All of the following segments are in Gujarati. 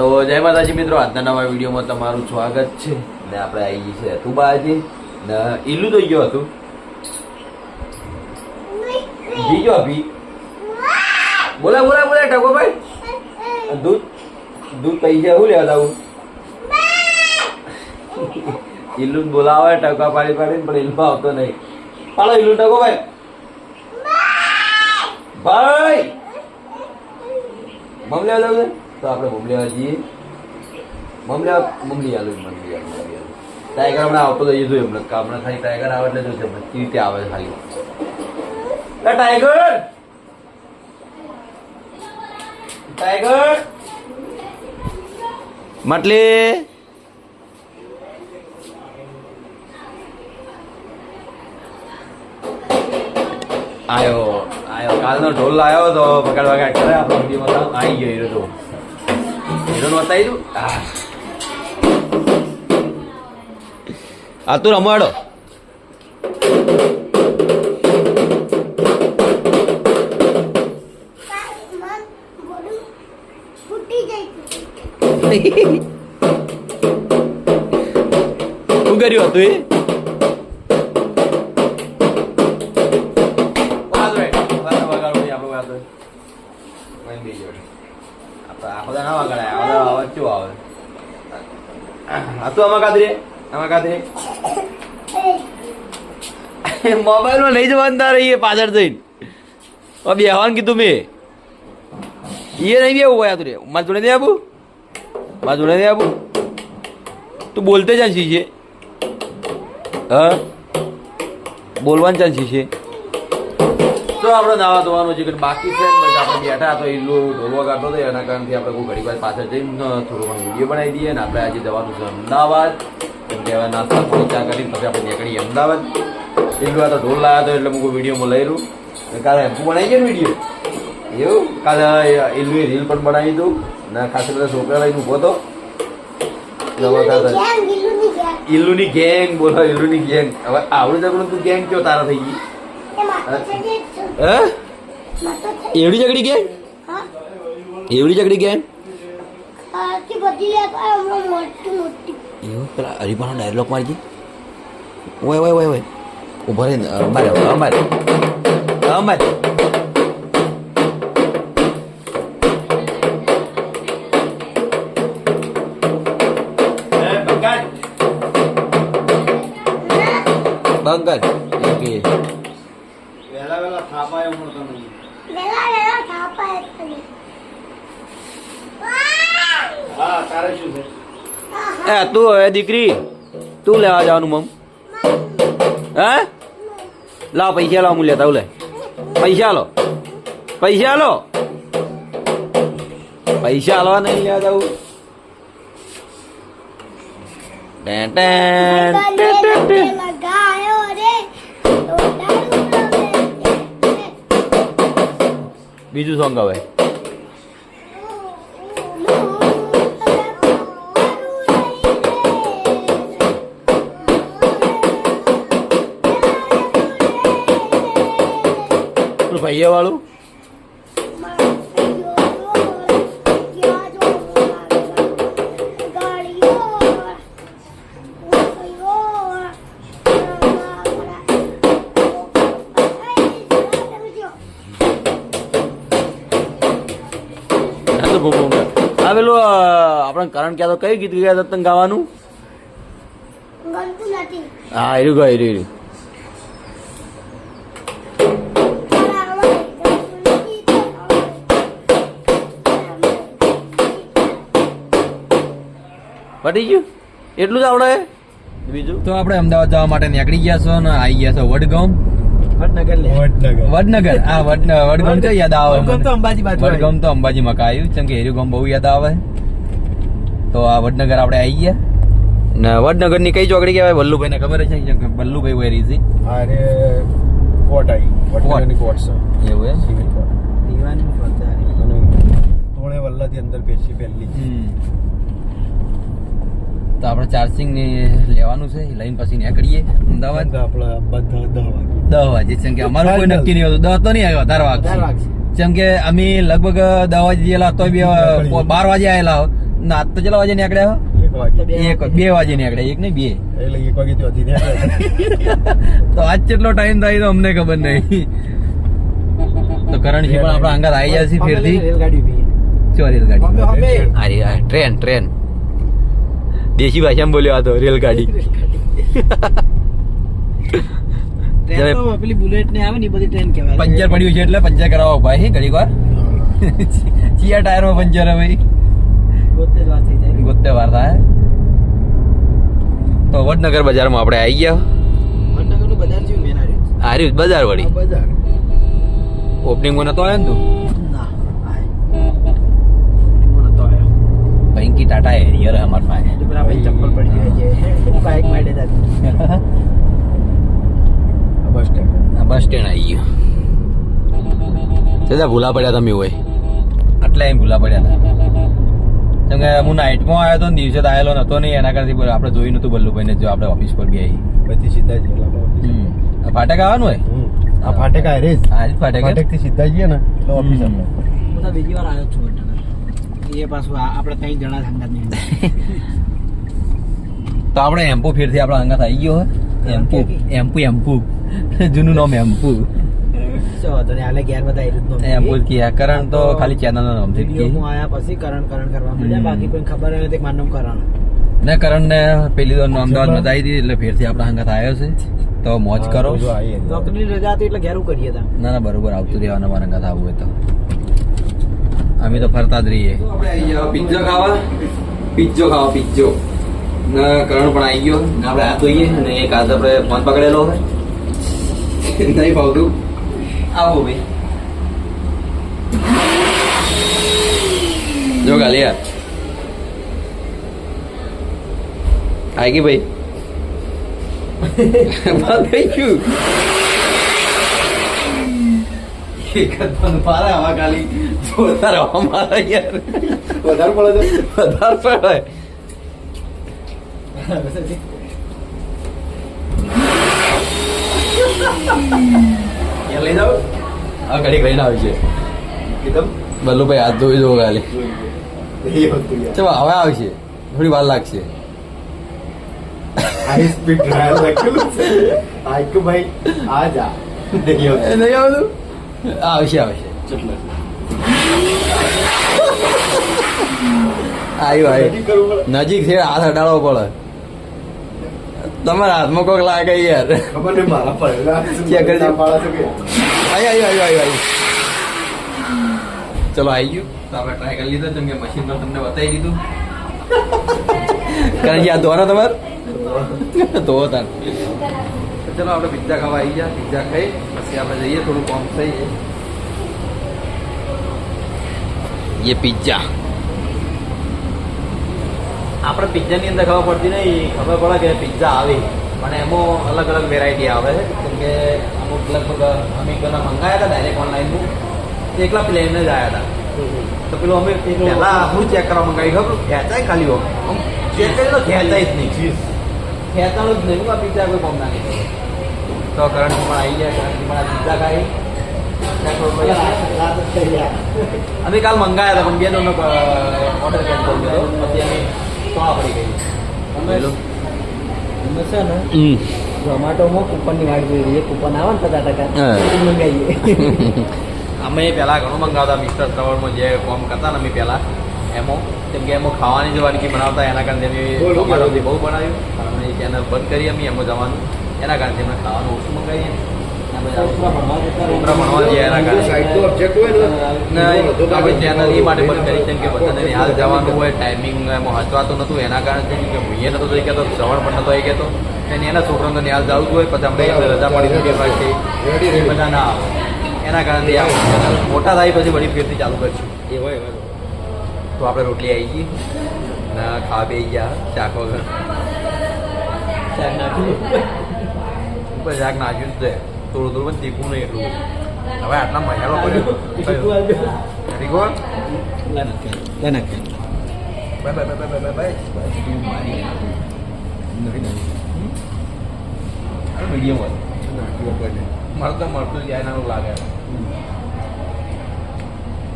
તો જય માતાજી મિત્રો, આજના નવા વિડીયોમાં તમારું સ્વાગત છે. ને આપણે આવી ગઈ છે તુબાજી ને ઈલું તો ગયો હતું. જી ગયો અભી બોલા બોલા બોલા ટકો ભાઈ દૂધ દૂધ પૈસા શું લેવા આવું ઈલું બોલાવે, ટકા પાડી પાડી પણ ઈલું આવતો નહીં. પાડો ઈલું ટકો ભાઈ! ભાઈ! મમ લેવા જાવ તો આપણે મમ લેવા જઈએ મમ લેવા મમલી આલુ મમલી આલુ. ટાઈગર હમણાં આવતો જઈએ જોઈએ હમણાં હમણાં ખાલી ટાઈગર આવે એટલે જોશે કેવી રીતે આવે ખાલી. એ ટાઈગર ટાઈગર માટલી! આયો આયો. કાલનો ઢોલ લાવ્યો તો પકડ વગાડ કરે આપણો આવી ગયો હીરો તો. હીરો બતાવી દઉં આ આ તું રમાડો આમાં કાતરી મોબાઈલમાં લઈ જવાનું તારે પાછળ જઈને હવે બેહવાનું કીધું મેં. એ નહીં બેવું હોય તું રે. મારે જોડે નહીં આપું મારે જોડે નહીં આપું તું બોલતે ચાલશી છે. હા? બોલવાનું ચાલશી છે. તો આપણે નાવા ધોવાનું છે બાકી છે આપણે બેઠા તો એટલું ઢોલવા કાઢતો હતો એના કારણથી આપણે કોઈ ઘડી વાર પાછળ જઈને થોડું ઘણું બનાવી દઈએ ને આપણે આજે જવાનું છે અમદાવાદ. કેમ કે હવે નાસ્તા પાણી ચા કરીને પછી આપણે નીકળીએ. અમદાવાદ. એટલું આ તો ઢોલ લાવ્યા હતો એટલે હું વિડીયોમાં લઈ રહ્યું કાલે એમ બનાવી ગયો ને વીડિયો? એવું? કાલે એલું રીલ પણ બનાવી દઉં. ને ખાસ બધા છોકરા લઈને હતો ગીલુની ગેંગ ઇલ્લુની ગેંગ બોલો ઇલ્લુની ગેંગ હવે આવડું જગડું તું ગેંગ કયો તારા થઈ ગઈ? હે? એવડી જગડી ગેંગ એવડી જગડી ગેંગ મોટી મોટી એવું? પેલા હરિભાનો ડાયલોગ મારી ઓય ઓય ઓય ઓય. ઊભો રહે અમારે અમારે અમારે ઓકે થાપાય તમે વેલા વેલા હા તારે શું છે? એ તું હવે દીકરી તું લેવા જવાનું મમ. હે? લાવ પૈસા લાવ હું લેતા હું લે. પૈસા લો. પૈસા લો. પૈસા હાલવા નહીં લેવા જવું ટેન બીજું સોંગ હવે પેલું ભાઈએ વાળું હા પેલું આપણે કારણ ક્યાં તો કઈ ગીત ગયા હતા તને ગાવાનું? હા એર્યું ગયું એર્યું પટી ગયું એટલું જ આવડે? બીજું? તો આપણે અમદાવાદ જવા માટે નીકળી ગયા છો ને આવી ગયા છો વડગામ? વડનગર. વડનગર. વડનગર વડ વડગામ તો યાદ આવે વડગામ તો મને. અંબાજી બાજુ તો અંબાજી માં આવ્યું કેમ કે ગામ બહુ યાદ આવે. તો આ વડનગર આપણે આવી ગયા. ને વડનગરની કઈ ચોકડી કહેવાય? વલ્લુભાઈ ને ખબર છે કે વલ્લુભાઈ વેરી છે અરે કોટ આવી વડનગરની કોટ. છે. એવું એમ? સિવિલ કોટ. દીવાની અને તોણે વલ્લાથી અંદર પેશી પહેલી હમ. તો આપણે ચાર્જિંગ ને લેવાનું છે લઈને પછી નીકળીએ. અમદાવાદ? આપણે બધા દહ વાગે. દહ વાગે જેમ કે અમારું કોઈ નક્કી નહીં હતું. દહ તો નહીં આવ્યો અઢાર વાગે જેમ કે અમે લગભગ દહ વાગે ગયેલા તો બી બાર વાગે આવેલા ના તો ચલો વાગે નીકળ્યા એક બે વાગે. નીકળ્યા એક નહીં બે. એટલે એક વાગે તો આજ કેટલો ટાઈમ થાય તો અમને ખબર નહીં. તો કરણજી પણ આપણા અંગાત આવી જાય છે. ફેરથી ચોરી રેલગાડી? Train train. દેશી ભાષામાં બોલ્યો આ તો રેલગાડી. પેલી બુલેટ ને આવે ને બધી ટ્રેન કહેવાય. પંચર પડ્યું છે એટલે પંચર કરાવો ભાઈ ઘણી વાર. ચિયા ટાયરમાં પંચર હે ભાઈ થઈ જાય. ગોતે વાર થાય. તો વડનગર બજારમાં આપણે આવી ગયા. વડનગરનું બજાર જેવું મેન આવ્યું બજાર વળી. બજાર. ઓપનિંગમાં નતો આવ્યો ને તું ના આય હું નતો આવ્યો પૈકી ટાટા એરિયર અમાર પાસે. એટલે પેલા ભાઈ ચપ્પલ પડી ગઈ છે. બાઇક માટે જતી આ બસ સ્ટેન્ડ બસ સ્ટેન્ડ આવી ગયો. સીધા ભૂલા પડ્યા તમે હોય એટલે એમ ભૂલા પડ્યા હતા. કેમ કે હું નાઇટમાં આવ્યો તો ને દિવસે તો આવેલો નતો નહીં એના કરતી બોલ આપણે જોયું નતું બલ્લુભાઈને જો આપણે ઓફિસ પર બી આવી પછી સીધા જ ફાટક આવવાનું હોય. આ ફાટક આ રે જ. આ જ ફાટક ફાટકથી સીધા જઈએ ને એટલે ઓફિસ તો બીજી વાર આવ્યો છું એ પાછું આપણે ત્રણ જણા સંગાતની તો આપણે એમ્પુ ફેરથી આપણે અંગાત આવી ગયો એમ્પુ એમ્પુ એમ્પુ જૂનું નામ એમ્પુ કરણ તો ખાલી ચેનલનું નામથી વીડિયો હું આયા પછી કરણ કરણ કરવા માંડ્યા. બાકી કોઈ ખબર નથી મારું કરણ. ને કરણ ને પેલી તો અમદાવાદ આવી હતી એટલે ફેરથી આપણા અંગાત આવ્યો છે. તો મોજ કરો. નોકરીની રજા હતી એટલે ઘેરું કરીએ ના ના બરોબર આવતું રહેવાનું મારા અંગાત આવવું હોય તો. અમે તો ફરતા જ રહીએ. પિઝ્ઝો ખાવા? પિઝ્ઝો ખાવા પિઝ્ઝો ને કરણ પણ આવી ગયો. ને આપણે હાથ ધોઈએ અને એક હાથ આપણે ફોન પકડેલો હોય. નહીં ભાવતું આવો ભાઈ. જો ગાલી યાર આવી ગઈ ભાઈ. બંધ થઈ ગયું. એક જ બંધ મારે આવા ખાલી જોરદાર હવા મારે યાર. વધારે પડે છે? વધારે પડે. લઈ જાવ આ ઘડી ઘડીને આવી છે. એકદમ બલ્લુભાઈ હાથ ધોઈ દો ખાલી. ચલો હવે આવશે થોડી વાર લાગશે. હાઈ સ્પીડ ટ્રાયલ લખેલું છે. આઈકુ ભાઈ આ જા. નહીં આવતું? આવશે આવશે આવ્યું આવ્યું? નજીક છે હાથ અડાડવો પડે તમારા હાથમાં કોક લાગે યાર ચલો આવી ગયું તો આપણે ટ્રાય કરી લીધો જેમ કે મશીન પર તમને બતાવી દીધું કારણ કે આ ધોવાનો તમારે તો તાર ચલો આપણે પિઝા ખાવા આવી ગયા. પિઝા ખાઈ. પછી આપણે જઈએ થોડું કોમ થઈએ એ પિઝા આપણે પિઝાની અંદર ખબર પડતી નહીં ખબર પડે કે પિઝા આવે. પણ એમાં અલગ અલગ વેરાયટી આવે. છે કેમ કે અમુક લગભગ અમે પેલા મંગાયા હતા ડાયરેક્ટ ઓનલાઈનનું એકલા પ્લેન જ આવ્યા હતા. તો પેલું અમે પહેલાં હું ચેક કરવા મંગાવી ખબર? ખેંચાય ખાલી આમ ચેક કરી તો ખેંચાય જ નહીં ખેંચાણું જ નહીં હું આ કોઈ કોમના નહીં. તો કરંટ પણ આવી ગયા. કરંટ પણ બીજા પછી અમે કાલ મંગાયા હતા પણ બે ઓર્ડર કેન્સલ કર્યો. પછી અમે સોળા પડી ગઈ. અમે છે ને ઝોમેટોમાં કૂપનની વાટ જોઈ કૂપન આવે ને પચાસ ટકા. મંગાવીએ અમે પહેલા ઘણું મંગાવતા મિસ્ટર શ્રવણમાં જે કોમ કરતા ને અમે પહેલા એમાં કેમ કે એમાં ખાવાની જે વાનગી બનાવતા એના કારણે અમે. બહુ બનાવ્યું. ચેનલ બંધ કરી અમે એમાં જવાનું. એના કારણે અમે ખાવાનું ઓછું મંગાવીએ. જઈએ ટાઈમિંગ એમાં હચવાતું નતું એના કારણે છે કે હું એ નતો જોઈ કહેતો શ્રવણ પણ નતો એ ગયો અને એના છોકરાને ન્યાલ જવું જ હોય પછી અમને રજા પડી શકે પાછી. બધા ના આવે. એના કારણે મોટા થાય પછી વળી ફેરથી ચાલુ કરશું. એ હોય તો આપણે રોટલી આવી ગઈ. ના ખાવા બે ગયા. શાક વગર. શાક નાખ્યું. મળતો જાય એનાનું લાગે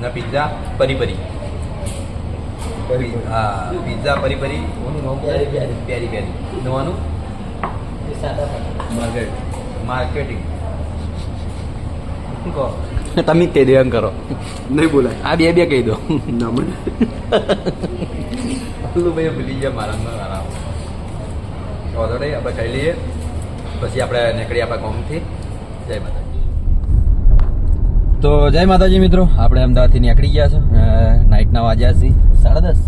ના પિઝા પરી પરી હા પિઝા પરી પરી પ્યારી પ્યારી નવાનું માર્કેટિંગ કહો? તમે તે દે એમ કરો. નહીં બોલાય. આ બે બે કહી દો. ના મને ભાઈ ભૂલી ગયા મારા મારા વાંધો નહીં આપણે ખાઈ લઈએ. પછી આપણે નીકળીએ આપણા ગામથી. જય માતાજી. તો જય માતાજી મિત્રો આપણે અમદાવાદથી નીકળી ગયા છો. નાઇટના વાગ્યા છે. સાડા દસ.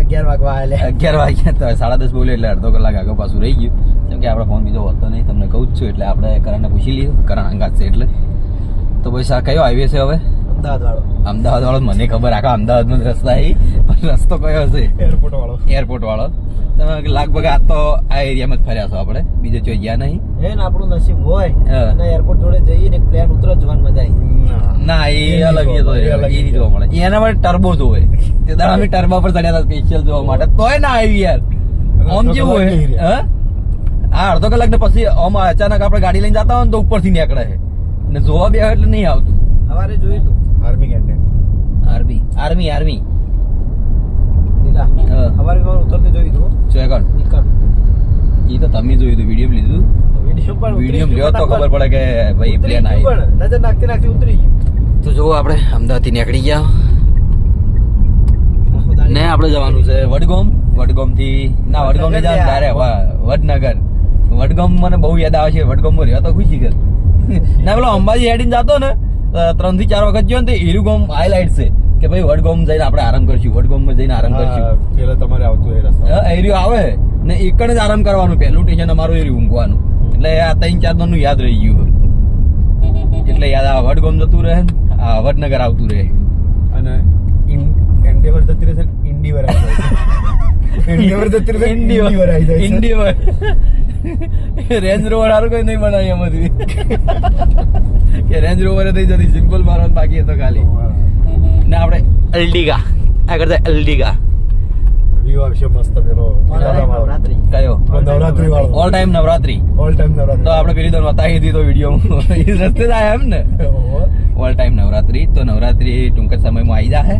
અગિયાર વાગવા આલે અગિયાર વાગ્યા તો સાડા દસ બોલે એટલે અડધો કલાક આગળ પાછું રહી ગયું. કે આપણે ફોન બીજો હોતો નહીં તમને કહું જ છું એટલે આપણે કરણને પૂછી લઈએ. કરણ અંગાત છે એટલે. તો પછી આ કયો હાઈવે છે હવે? અમદાવાદ વાળો અમદાવાદ વાળો મને ખબર આખા અમદાવાદમાં રસ્તા પણ રસ્તો કયો હશે એરપોર્ટ વાળો. એરપોર્ટ વાળો. તમે લગભગ આ તો આ એરિયામાં જ ફર્યા છો આપણે બીજે ચોઈ ગયા નહીં. હે ને આપણું નસીબ હોય. અને એરપોર્ટ જોડે જઈએ ને પ્લેન ઉતરો જવાની મજા આવી ના એ એ અલગ એ તો એ. એ જોવા મળે. એના માટે ટર્બો જોવે. તે દાડા અમે ટર્બો પર ચડ્યા હતા સ્પેશિયલ જોવા માટે. તોય ના આવી યાર. ઓમ કેવું હોય? હા? આ અડધો કલાક ને પછી આમ અચાનક આપણે ગાડી લઈને જતા હોય ને તો ઉપરથી નીકળે છે. ને જોવા બે એટલે નહીં આવતું. સવારે જોયું તું? Army canteen army army army સવારે વિમાન જોયું તું? ચોકણ નીકળ. એ તો તમે જોયું હતું વીડિયો લીધું. વીડિયો પણ વીડિયો ઉતરી લ્યો તો ખબર પડે કે ભાઈ પ્લેન આવી. નજર નાખતી નાખતી ઉતરી ગયું. તો જુઓ આપણે અમદાવાદથી નીકળી ગયા. ને આપણે જવાનું છે વડગામ. વડગામથી ના વડગામ નહીં જવાનું તારે વડનગર. વડગામ મને બહુ યાદ આવે છે વડગામમાં માં રહ્યો તો ખુશી કર ના પેલો અંબાજી હેડીને જતો ને ત્રણથી ચાર વખત ગયો ને તે હીરુગામ હાઈલાઇટ છે કે ભાઈ વડગામ જઈને આપણે આરામ કરશું વડગામમાં જઈને આરામ કરશું. પેલા તમારે આવતું એ રસ્તા એરિયો આવે ને એકડ જ આરામ કરવાનું પહેલું ટેન્શન અમારું એરિયું ઊંઘવાનું. એટલે આ ત્રણ ચારનું યાદ રહી ગયું. એટલે યાદ આ વડગામ જતું રહે આ વડનગર આવતું રહે. અને એન્ડેવર જતી રહેશે ઇન્ડીવર આવી જાય છે. જતી રહેશે ઇન્ડીવર. આવી જાય ઇન્ડિયર રેન્જ રોવર હારું કઈ નહીં બનાવી એમાંથી. કે રેન્જ રોવર થઈ જતી સિમ્પલ મારવાનું બાકી હતો ખાલી. ને આપણે અલ્ડિગા આ કરતા અલ્ડિગા વ્યૂ આવશે મસ્ત પેલો નવરાત્રી કયો? નવરાત્રી વાળો. All time Navratri. All time Navratri. તો આપણે પેલી તો બતાવી દીધી વીડિયો એ રસ્તે જ આયા એમ ને. All time Navratri. તો નવરાત્રી ટૂંક જ સમયમાં આવી જાય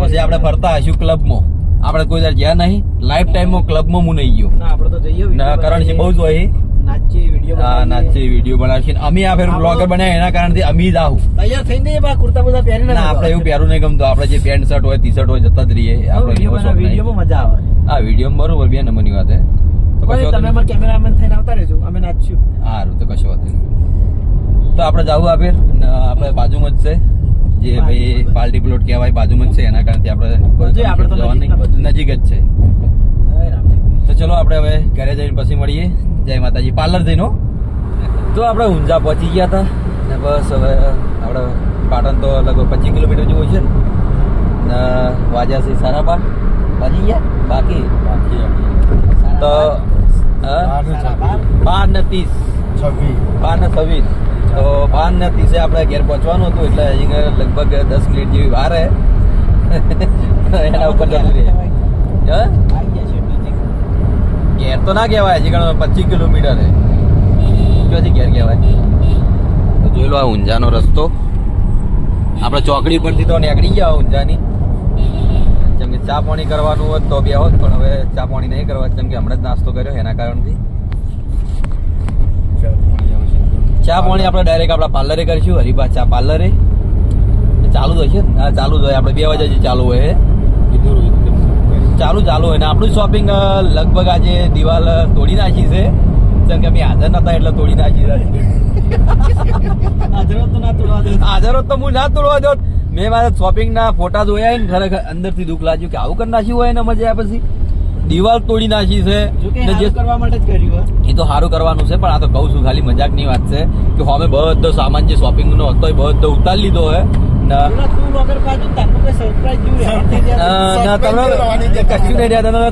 પછી આપણે ફરતા હશું ક્લબમાં આપણે કોઈ દર ગયા નહીં. લાઈફ ટાઈમમાં ક્લબમાં હું નહીં ગયો. ના આપણે તો જઈએ ના કરણ છે બહુ જ હોય. નાચે વીડિયો બનાવશે અમે આ ફેર બ્લોગર બન્યા એના કારણથી અમે જ આવું. તૈયાર થઈને જઈએ કુર્તા બધા પહેરીને ના આપણે એવું પહેરું નહીં ગમતું. આપણે જે પેન્ટ શર્ટ હોય ટી શર્ટ હોય જતા જ રહીએ. આપણે વિડીયોમાં મજા આવે. હા વીડિયો બરોબર બે નંબરની વાત હે. તો કશો તમે અમારા કેમેરામેન થઈને આવતા રહેજો. અમે નાચશું. સારું તો કશો વાત નહીં. તો આપણે જવું આપીએ આપણે બાજુમાં જ છે. જે ભાઈ પાર્ટી પ્લોટ કહેવાય બાજુમાં જ છે એના કારણથી આપણે આપણે. નજીક જ છે. તો ચલો આપણે હવે ઘરે જઈને પછી મળીએ. જય માતાજી. પાર્લર જઈનો. તો આપણે ઊંઝા પહોંચી ગયા હતા. ને બસ હવે આપણે પાટણ તો લગભગ પચીસ કિલોમીટર જેવું છે. ને વાજ્યા છે સારા બાર વાજી ગયા? બાકી. તો હા? બાર ને બાર ને ત્રીસ. છવ્વીસ. બાર ને છવ્વીસ. તો બાર ને ત્રીસે આપણે ઘેર પહોંચવાનું હતું એટલે હજી લગભગ દસ મિનિટ જેવી વાર હે. એના ઉપર જતું રહે. ઘેર તો ના કહેવાય, હજી ઘણો પચીસ કિલોમીટર હે. ક્યાંથી ઘેર કહેવાય? તો જોઈ લો આ ઊંઝાનો રસ્તો. આપણે ચોકડી પરથી તો નીકળી ગયા ઊંઝાની. જેમ કે ચા પાણી કરવાનું હોત તો બે હોત પણ હવે ચા પાણી નહીં કરવા, જેમ કે હમણાં જ નાસ્તો કર્યો એના કારણથી ચાલ, પાણી આવશે. ચા પાણી આપણે ડાયરેક્ટ આપણા પાર્લરે કરીશું હરિભા ચા પાર્લરે ચાલુ જ હશે ને? હા ચાલુ જ હોય. આપણે બે વાગ્યા જે ચાલુ હોય. ચાલુ ચાલુ હોય. ને આપણું શોપિંગ લગભગ આજે દિવાલ તોડી નાખી છે. જેમ કે અમે હાજર નતા એટલે તોડી નાખી હાજર તો હું ના તોડવા દો મેં મારા શોપિંગ ના ફોટા જોયા ને ખરેખર અંદરથી દુઃખ લાગ્યું કે આવું કરી નાખ્યું હોય ને મજા આવે પછી. દિવાલ તોડી નાખી છે. ને જે કરવા માટે જ કર્યું એ તો સારું કરવાનું છે પણ આ તો કહું છું ખાલી મજાકની વાત છે કે અમે બધો સામાન જે શોપિંગ નો હતો એ બધો ઉતારી લીધો હે.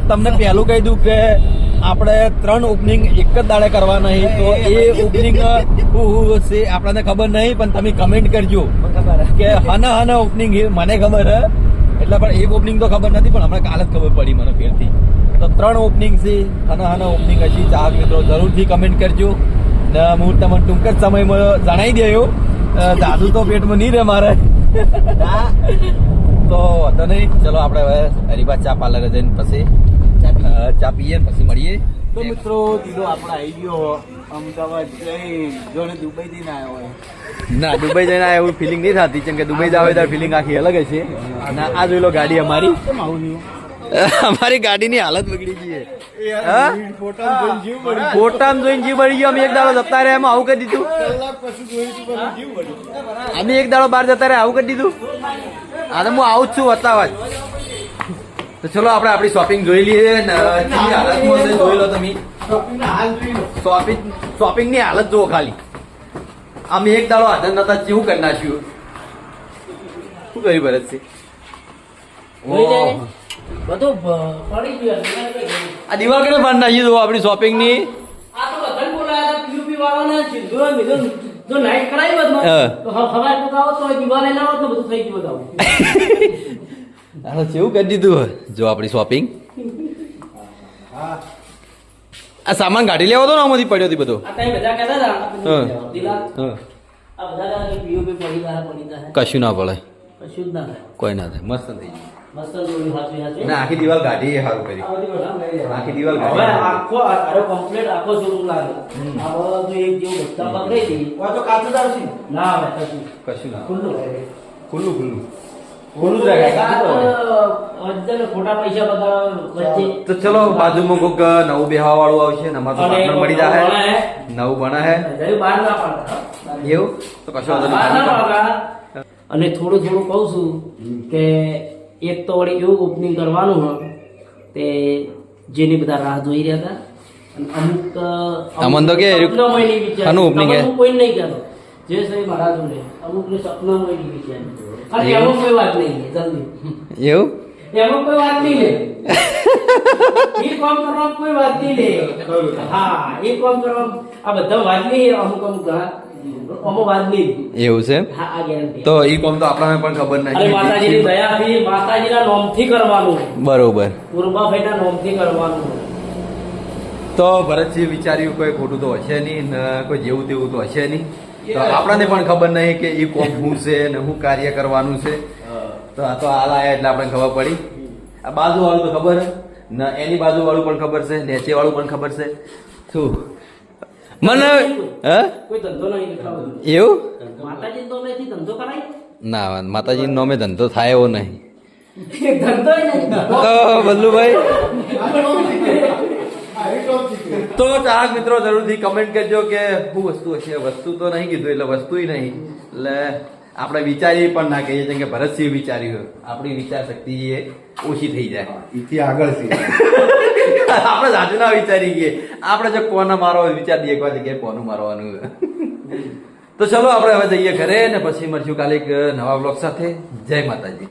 તમને પહેલું કહી દઉં કે આપણે ત્રણ ઓપનિંગ એક જ દાડે કરવા નહીં તો એ ઓપનિંગ છે આપણને ખબર નહીં પણ તમે કમેન્ટ કરજો. કે હના હના ઓપનિંગ મને ખબર હે. એટલે પણ એક ઓપનિંગ તો ખબર નથી પણ હમણાં કાલે જ ખબર પડી મને ફેરથી. તો ત્રણ ઓપનિંગ છે અને આના ઓપનિંગ હજી ચાહક મિત્રો જરૂરથી કમેન્ટ કરજો. ને હું તમને ટૂંક જ સમયમાં જણાવી દેયો દાદુ તો પેટમાં નહીં રહે મારે. તો વાંધો નહીં. ચલો આપણે હવે હરીબા ચા પાર્લરે જઈને પછી ચા પીએ. ને પછી મળીએ. તો મિત્રો દીદો આપણે આવી ગયો. અમદાવાદ જઈ જોને દુબઈ થી ના આવ્યો ના દુબઈ જઈને આવ્યો એવું ફિલિંગ નહીં થતી. કેમ કે દુબઈ જાવ ત્યારે ફિલિંગ આખી અલગ જ છે. અને આ જોઈ લો ગાડી અમારી. કેમ આવું અમારી ગાડીની હાલત બગડી ગઈ હા? ફોટા જોઈને જીવ બળી ફોટામાં જોઈને જીવ બળી ગયો. અમે એક દાડો જતા રહ્યા એમાં આવું કરી દીધું. અમે એક દાડો બહાર જતા રહ્યા આવું કરી દીધું. હા તો હું આવું જ છું વતાવા જ તો ચલો આપણે આપણી શોપિંગ જોઈ લઈએ. જોઈ લો તમે. શોપિંગ શોપિંગની હાલત જુઓ ખાલી. અમે એક દાડો હાજર નતા જેવું કરી નાખ્યું? શું કર્યું ભરતસિંહ? છે બધું પડી ગયું આ દિવાલ કેને બાંધી નાખી દો આપણી શોપિંગની આ તો બધાને બોલાયા હતા PUP વાળાને સિંધુએ બીજો જો નાઈટ કરાવી હોત તો હ- પકાવો તો એ દિવાલે ના બધું થઈ ગયું બતાવો કેવું કરી દીધું? જો આપણી શોપિંગ આ સામાન કાઢી લેવો તો ને આમાંથી પડ્યો હતી બધો. કશું ના પડે. કશું ના થાય. કોઈ ના થાય. મસ્ત થઈ ગયું. ના આખી દિવાલ કાઢી સારું કરી. આખી દિવાલ હવે આખો આરો આખો showroom લાગે. આ બધું એક જેવું બધા પકડાઈ દઈએ. તો કાચું જ આવશે. ના આવે કશું. કશું ના. ખુલ્લું ખુલ્લું તો ચલો બાજુમાં કોક નવું બેહવા વાળું આવશે ને અમારે તો પાર્ટનર મળી જાય નવું બને હે. જરી એવું? તો કશું. અને થોડું થોડું કહું છું કે એક તો વળી એવું ઓપનિંગ કરવાનું હોય તે જેની બધા રાહ જોઈ રહ્યા હતા. અમુક અમન તો કે. આનું હે? કોઈ નહીં કહેતો. જે સહી મારા જોડે. અમુક ને સપનામાંય નહીં વિચાર્યું અને એમાં કોઈ વાત નહીં જલ્દી. એવું? એમાં કોઈ વાત નહીં લે. એ કામ કરવા કોઈ વાત નહીં લે. હા એ કામ કરવા આ બધા વાત નહીં અમુક અમુક ઘણા એવું છે? તો ઈ કોમ તો આપણને પણ ખબર અને માતાજીની દયાથી માતાજીના નામથી કરવાનું. બરોબર. ગુરુબાભાઈના નામથી કરવાનું. તો ભરતજી વિચાર્યું કોઈ ખોટું તો હશે નહીં કોઈ જેવું તેવું તો હશે નહીં. તો આપણને પણ ખબર નહીં કે ઈ કોમ શું છે ને શું કાર્ય કરવાનું છે. તો આ તો આ આયા એટલે આપણને ખબર પડી. આ બાજુ વાળું તો ખબર. ને એની બાજુ વાળું પણ ખબર છે નેચે વાળું પણ ખબર છે. શું? મને હે? કોઈ ધંધો નહીં એટલા એવું? માતાજી તો નથી ધંધો કરાય? ના માતાજી નોમે ધંધો થાય એવો નહીં. ધંધો નહીં. તો બલ્લુભાઈ તો ચાહક મિત્રો જરૂરથી કમેન્ટ કરજો કે શું વસ્તુ હશે. વસ્તુ તો નહીં કીધું એટલે વસ્તુ નહીં. એટલે આપણે વિચારી પણ ના કહીએ છીએ કે ભરતસિંહ વિચાર્યું આપણી વિચાર શક્તિ એ ઓછી થઈ જાય. આગળ છે. આપણે સાચું ના વિચારી ગઈએ. આપણે જો કોને મારો વિચાર દઈએ કોઈ જગ્યાએ કોનું મારવાનું. તો ચલો આપણે હવે જઈએ ઘરે ને પછી મળશું કાલે એક નવા બ્લોગ સાથે. જય માતાજી.